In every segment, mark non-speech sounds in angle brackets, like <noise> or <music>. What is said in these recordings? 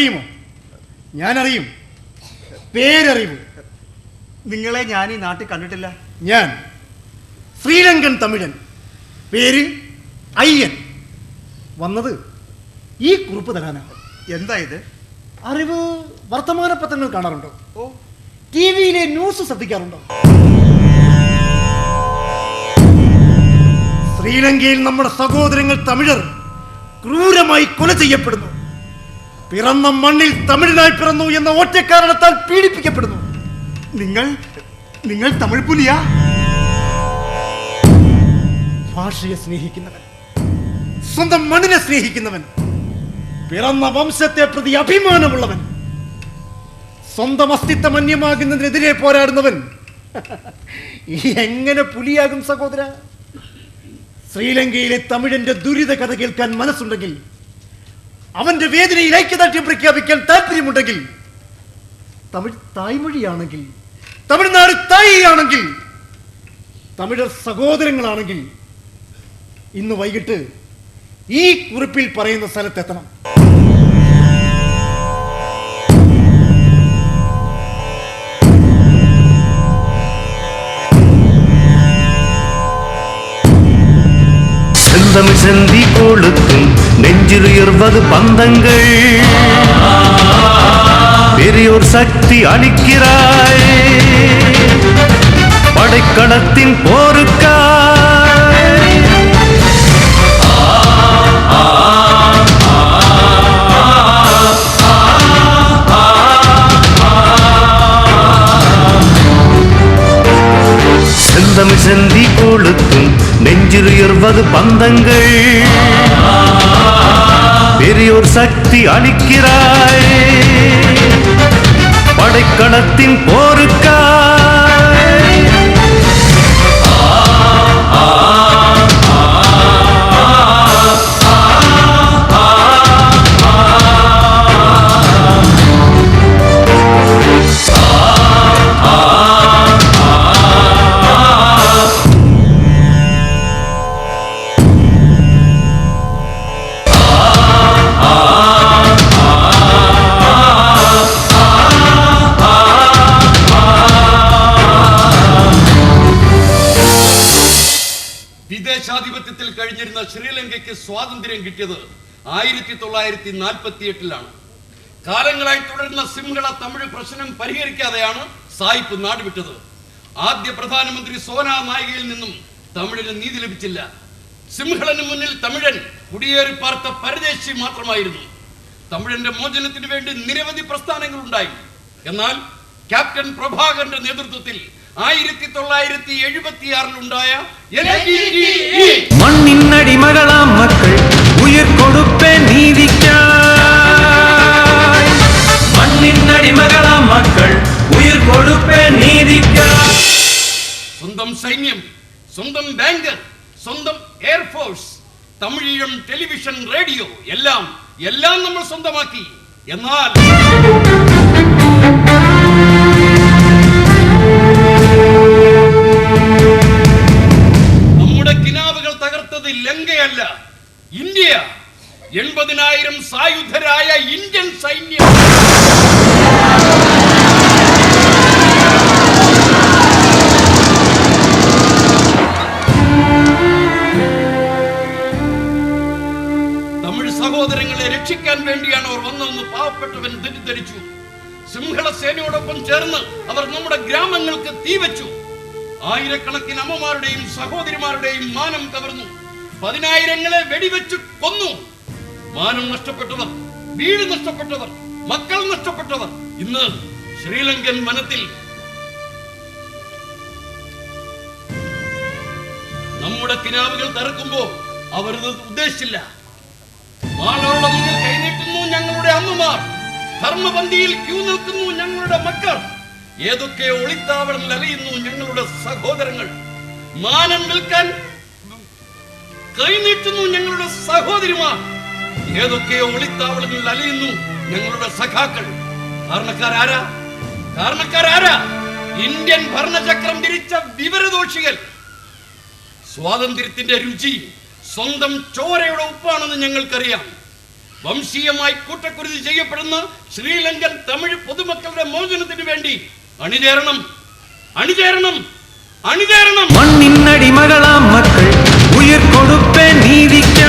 അറിയുമോ? ഞാനറിയും. പേരറിവ്. നിങ്ങളെ ഞാൻ ഈ നാട്ടിൽ കണ്ടിട്ടില്ല. ഞാൻ ശ്രീലങ്കൻ തമിഴൻ. പേര് അയ്യൻ. വന്നത് ഈ കുറിപ്പ് തരാനാണ് എന്താ ഇത്? അറിവ് വർത്തമാന പത്രങ്ങൾ കാണാറുണ്ടോ? ഓ. ടി വിയിലെ ന്യൂസ് ശ്രദ്ധിക്കാറുണ്ടോ? ശ്രീലങ്കയിൽ നമ്മുടെ സഹോദരങ്ങൾ തമിഴർ ക്രൂരമായി കൊല ചെയ്യപ്പെടുന്നു. പിറന്ന മണ്ണിൽ തമിഴനായി പിറന്നു എന്ന ഒറ്റ കാരണത്താൽ പീഡിപ്പിക്കപ്പെടുന്നു. നിങ്ങൾ നിങ്ങൾ തമിഴ് പുലിയാ? ഭാഷയെ സ്നേഹിക്കുന്നവൻ സ്വന്തം മണ്ണിനെ സ്നേഹിക്കുന്നവൻ പിറന്ന വംശത്തെ പ്രതി അഭിമാനമുള്ളവൻ സ്വന്തം അസ്തിത്വം അന്യമാകുന്നതിനെതിരെ പോരാടുന്നവൻ. <laughs> എങ്ങനെ പുലിയാകും സഹോദര? ശ്രീലങ്കയിലെ തമിഴന്റെ ദുരിത കഥ കേൾക്കാൻ മനസ്സുണ്ടെങ്കിൽ അവന്റെ വേദനയിലേക്ക് തട്ടി പ്രഖ്യാപിക്കാൻ താല്പര്യമുണ്ടെങ്കിൽ തമിഴ് തായ്മൊഴിയാണെങ്കിൽ തമിഴ്നാട് തായിയാണെങ്കിൽ തമിഴർ സഹോദരങ്ങളാണെങ്കിൽ ഇന്ന് വൈകിട്ട് ഈ കുറിപ്പിൽ പറയുന്ന സ്ഥലത്തെത്തണം. സ്വന്തം സന്ധി കൊടുക്കും நெஞ்சில் உயர்வது பந்தங்கள். பெரியோர் சக்தி அளிக்கிறாய். படைக்களத்தின் போருக்காய். செந்தமிழ் செந்தி கொளுத்தும் நெஞ்சிலுயர்வது பந்தங்கள். பெரியோர் சக்தி அளிக்கிறாய். படைக்களத்தின் போருக்கா വിദേശാധിപത്യത്തിൽ കഴിഞ്ഞിരുന്ന ശ്രീലങ്കയ്ക്ക് സ്വാതന്ത്ര്യം കിട്ടിയത് ആയിരത്തി തൊള്ളായിരത്തി നാൽപ്പത്തി എട്ടിലാണ് കാലങ്ങളായി തുടരുന്ന സിംഹള തമിഴ് പ്രശ്നം പരിഹരിക്കാതെയാണ് സായിപ്പ് നാടുവിട്ടത്. ആദ്യ പ്രധാനമന്ത്രി സോനാ നായികയിൽ നിന്നും തമിഴിന് നീതി ലഭിച്ചില്ല. സിംഹളന് മുന്നിൽ തമിഴൻ കുടിയേറി പാർത്ത പരദേശി മാത്രമായിരുന്നു. തമിഴന്റെ മോചനത്തിന് വേണ്ടി നിരവധി പ്രസ്ഥാനങ്ങൾ ഉണ്ടായി എന്നാൽ ക്യാപ്റ്റൻ പ്രഭാകരന്റെ നേതൃത്വത്തിൽ ആയിരത്തി തൊള്ളായിരത്തി എഴുപത്തി ആറിലുണ്ടായ മണ്ണിൻ അടിമകളാം മക്കൾ ഉയർ കൊടുപ്പേ നീതിക്കായി. മണ്ണിൻ അടിമകളാം മക്കൾ ഉയർ കൊടുപ്പേ നീതിക്കായി. സ്വന്തം സൈന്യം സ്വന്തം ബാങ്ക് സ്വന്തം എയർഫോഴ്സ് തമിഴീഴം ടെലിവിഷൻ റേഡിയോ എല്ലാം എല്ലാം നമ്മൾ സ്വന്തമാക്കി. എന്നാൽ തകർത്തത് ലങ്കയല്ല ഇന്ത്യ. എൺപതിനായിരം സായുധരായ ഇന്ത്യൻ സൈന്യം. തമിഴ് സഹോദരങ്ങളെ രക്ഷിക്കാൻ വേണ്ടിയാണ് അവർ വന്നതെന്ന് പാവപ്പെട്ടവൻ തെറ്റിദ്ധരിച്ചു. സിംഹള സേനയോടൊപ്പം ചേർന്ന് അവർ നമ്മുടെ ഗ്രാമങ്ങൾക്ക് തീവച്ചു ആയിരക്കണക്കിന് അമ്മമാരുടെയും സഹോദരിമാരുടെയും മാനം കവർന്നു. പതിനായിരങ്ങളെ വെടിവെച്ച് കൊന്നു. മാനം നഷ്ടപ്പെട്ടവർ വീട് നഷ്ടപ്പെട്ടവർ മക്കൾ നഷ്ടപ്പെട്ടവർ ഇന്ന് ശ്രീലങ്കൻ വനത്തിൽ നമ്മുടെ കിനാവുകൾ തറക്കുമ്പോ അവർ ഉദ്ദേശിച്ചില്ല. മാളോളം മുന്നിൽ കൈനീട്ടുന്നു ഞങ്ങളുടെ അമ്മമാർ. ധർമ്മപന്തിയിൽ ക്യൂ നിൽക്കുന്നു ഞങ്ങളുടെ മക്കൾ. ഏതൊക്കെ ഒളിത്താവളം അലയുന്നു ഞങ്ങളുടെ സഹോദരങ്ങൾ. മാനം നിൽക്കാൻ കൈനീട്ടുന്നു ഞങ്ങളുടെ സഹോദരിമാർ. ഏതൊക്കെയോ ഒളിത്താവളങ്ങളിൽ അലയുന്നു ഞങ്ങളുടെ സഖാക്കൾ. കാരണക്കാരാരാ? കാരണക്കാരാരാ? ഇന്ത്യൻ ഭരണചക്രം തിരിച്ച വിവരദോഷികൾ. സ്വാതന്ത്ര്യത്തിന്റെ രുചി സ്വന്തം ചോരയുടെ ഉപ്പാണെന്ന് ഞങ്ങൾക്കറിയാം. വംശീയമായി കൂട്ടക്കുരുതി ചെയ്യപ്പെടുന്ന ശ്രീലങ്കൻ തമിഴ് പൊതുമക്കളുടെ മോചനത്തിന് വേണ്ടി അണിചേരണം. അണിചേരണം. അണിചേരണം. മണ്ണിനടിമകളാം உயிர் கொடுப்பேன் நீதிக்காய்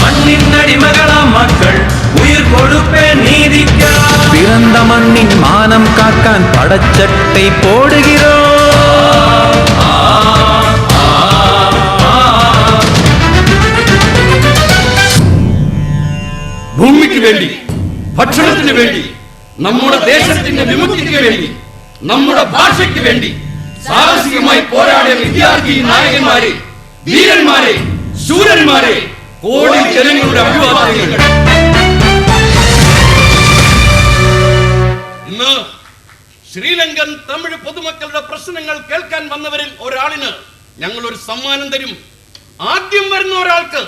மண்ணின் அடிமகளாம் மக்கள் உயிர் கொடுப்பேன் நீதிக்காய் பிறந்த மண்ணின் மானம் காக்கான் படச்சட்டை போடுகிறோம் ഭൂമിക്ക് വേണ്ടി ഭക്ഷണത്തിന് വേണ്ടി നമ്മുടെ ദേശത്തിന്റെ വിമുക്തിക്ക് വേണ്ടി നമ്മുടെ ഭാഷയ്ക്ക് വേണ്ടി സാഹസികമായി പോരാടിയ വിദ്യാർത്ഥി നായകന്മാരെ വീരന്മാരെ ശൂരന്മാരെ കോടി ജനങ്ങളുടെ അഭിവാദ്യങ്ങൾ ഇന്ന് ശ്രീലങ്കൻ തമിഴ് പൊതുമക്കളുടെ പ്രശ്നങ്ങൾ കേൾക്കാൻ വന്നവരിൽ ഒരാളിന് ഞങ്ങൾ ഒരു സമ്മാനം തരും. ആദ്യം വരുന്ന ഒരാൾക്ക്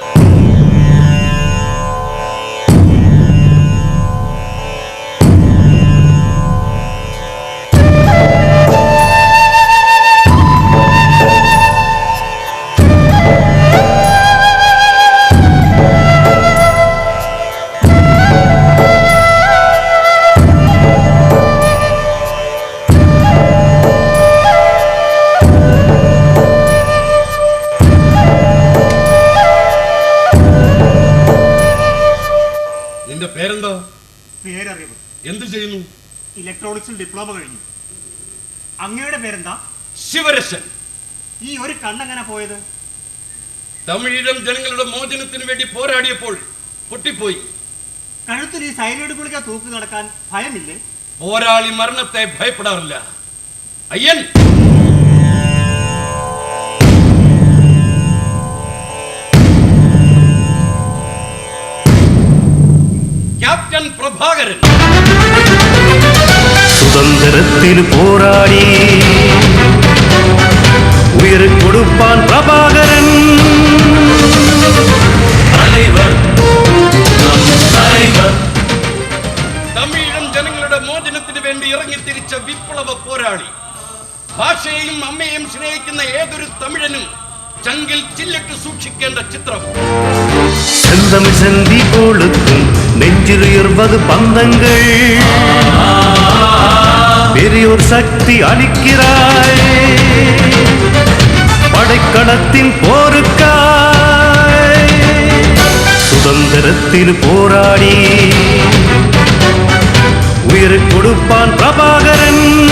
ഇലക്ട്രോണിക്സിൽ ഡിപ്ലോമ കഴിഞ്ഞു. അങ്ങയുടെ പേരെന്താ? ശിവരശൻ ഈ ഒരു കണ്ണെങ്ങനെ പോയത്? തമിഴിലും ജനങ്ങളുടെ മോചനത്തിന് വേണ്ടി പോരാടിയപ്പോൾ പൊട്ടിപ്പോയി. കഴുത്തിൽ ഈ സൈനോട് ഗുളിക തൂക്കി നടക്കാൻ ഭയമില്ലേ? പോരാളി മരണത്തെ ഭയപ്പെടാറില്ല. അയ്യൻ! ക്യാപ്റ്റൻ പ്രഭാകരൻ சுதந்திரத்தில் போராடி உயிர் கொடுப்பான் பிரபாகரன் தலைவர் நம் தலைவர் തമിഴം ജനങ്ങളുടെ മോചനത്തിന് വേണ്ടി ഇറങ്ങിത്തിരിച്ച വിപ്ലവ പോരാളി ഭാഷയെയും അമ്മയെയും സ്നേഹിക്കുന്ന ഏതൊരു തമിഴനും ചങ്കിൽ ചില്ലിട്ട് സൂക്ഷിക്കേണ്ട ചിത്രം செந்தமிழ் செந்தி கொளுத்தும் நெஞ்சில் உயர்வது பந்தங்கள். பெரியோர் சக்தி அளிக்கிறாய். படைக்கடத்தின் போருக்காய். சுதந்திரத்தில் போராடி உயிரை கொடுப்பான் பிரபாகரன்.